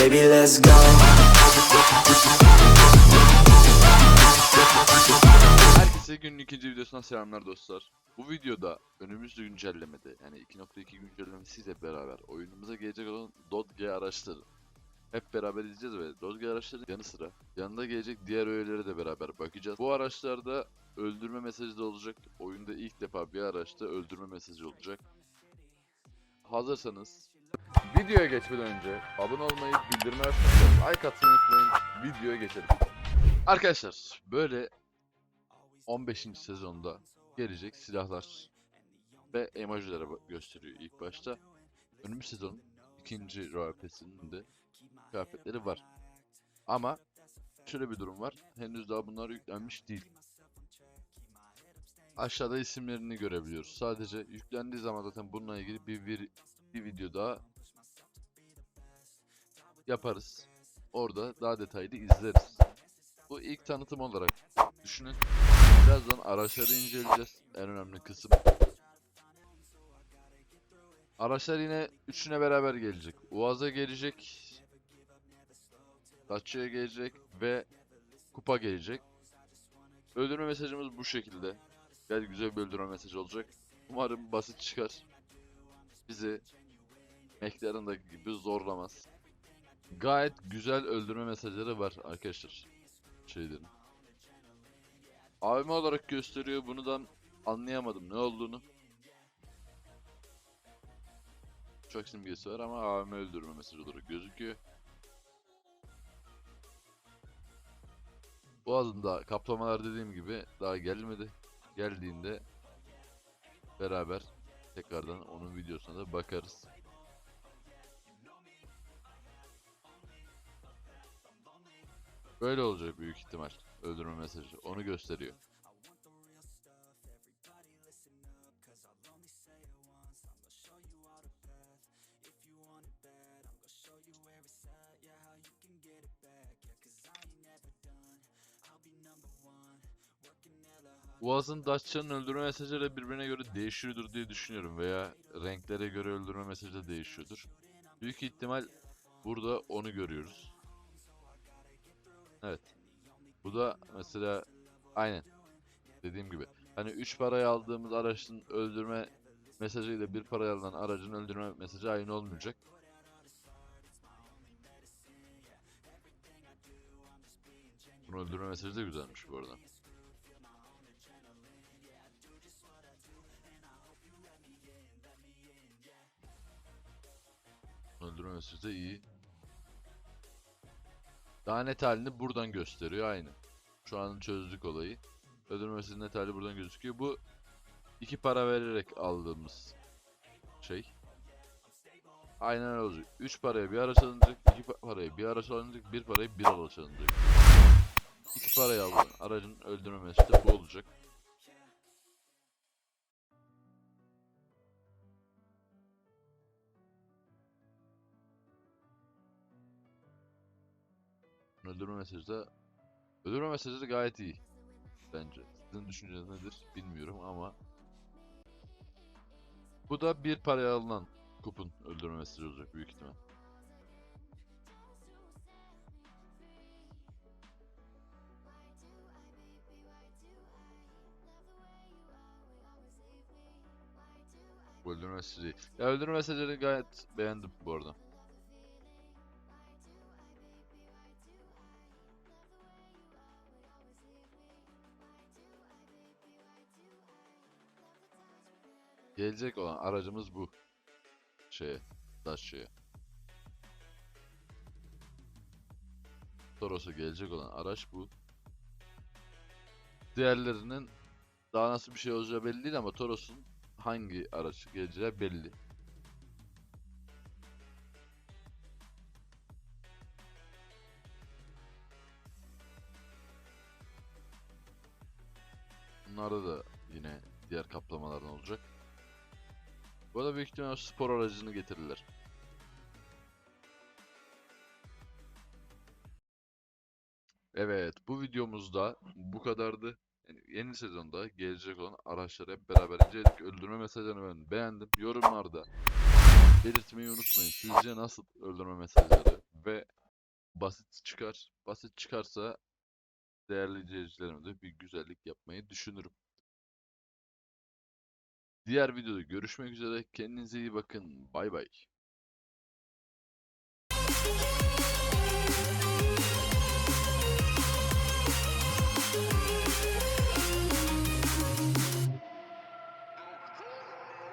baby, let's go. Herkese günün ikinci videosuna selamlar dostlar. Bu videoda önümüzde güncellemede yani 2.2 güncellemesiyle beraber oyunumuza gelecek olan Dodge araçları hep beraber izleyeceğiz ve Dodge araçları yanı sıra yanında gelecek diğer öğelere de beraber bakacağız. Bu araçlarda öldürme mesajı da olacak. Oyunda ilk defa bir araçta öldürme mesajı olacak. Hazırsanız videoya geçmeden önce abone olmayı, bildirimi açmayı, like atmayı unutmayın. Videoya geçelim. Arkadaşlar böyle 15. sezonda gelecek silahlar ve emojileri gösteriyor ilk başta. Önümüz sezonun ikinci Royal Pass'inin de kıyafetleri var. Ama şöyle bir durum var. Henüz daha bunlar yüklenmiş değil. Aşağıda isimlerini görebiliyoruz. Sadece yüklendiği zaman zaten bununla ilgili bir, bir, bir video daha yaparız. Orada daha detaylı izleriz. Bu ilk tanıtım olarak düşünün. Birazdan araçları inceleyeceğiz. En önemli kısım. Araçlar yine üçüne beraber gelecek. Uaz'a gelecek. Dacia'ya gelecek ve Kupa gelecek. Öldürme mesajımız bu şekilde. Gel güzel bir öldürme mesajı olacak. Umarım basit çıkar. Bizi McLaren'daki gibi zorlamaz. Gayet güzel öldürme mesajları var arkadaşlar. Şeylerin. AVM olarak gösteriyor. Bunu anlayamadım ne olduğunu. Çok simgesi var ama AVM öldürme mesajı olarak gözüküyor. Boğazında kaplamalar dediğim gibi daha gelmedi. Geldiğinde beraber tekrardan onun videosuna da bakarız. Böyle olacak büyük ihtimal öldürme mesajı. Onu gösteriyor. Uaz'ın Dacia'nın öldürme mesajları birbirine göre değişiyordur diye düşünüyorum veya renklere göre öldürme mesajı da değişiyordur. Büyük ihtimal burada onu görüyoruz. Evet. Bu da mesela aynen dediğim gibi. Hani 3 paraya aldığımız araçın öldürme mesajıyla bir paraya alınan aracın öldürme mesajı aynı olmayacak. Bunu öldürme mesajı da güzelmiş bu arada. Öldürme mesajı da iyi. Daha net halini buradan gösteriyor aynı. Şu an çözdük olayı. Öldürme mesajı net hali buradan gözüküyor. Bu iki para vererek aldığımız şey. Aynen öyle olacak. 3 paraya bir araç alınacak, 2 paraya bir araç alınacak, 1 paraya bir araç alınacak. 2 paraya alınan aracın öldürme da bu olacak. Öldürme mesajı da Öldürme mesajı da gayet iyi. Bence. Sizin düşünceniz nedir bilmiyorum ama Bu da bir paraya alınan kupun öldürme mesajı olacak büyük ihtimal. Öldürme mesajı. Ya öldürme mesajları gayet beğendim bu arada. Gelecek olan aracımız bu. Şeye, Dacia'ya. Toros'a gelecek olan araç bu. Diğerlerinin daha nasıl bir şey olacağı belli değil ama Toros'un hangi araç geleceği belli. Bunlarda da yine diğer kaplamalardan olacak. Bu da büyük ihtimal spor aracını getirirler. Evet, bu videomuzda bu kadardı. Yani yeni sezonda gelecek olan araçları hep beraber inceledik. Öldürme mesajlarını ben beğendim. Yorumlarda belirtmeyi unutmayın. Sizce nasıl öldürme mesajları ve basit çıkar. Basit çıkarsa değerli izleyicilerime bir güzellik yapmayı düşünürüm. Diğer videoda görüşmek üzere. Kendinize iyi bakın. Bay bay.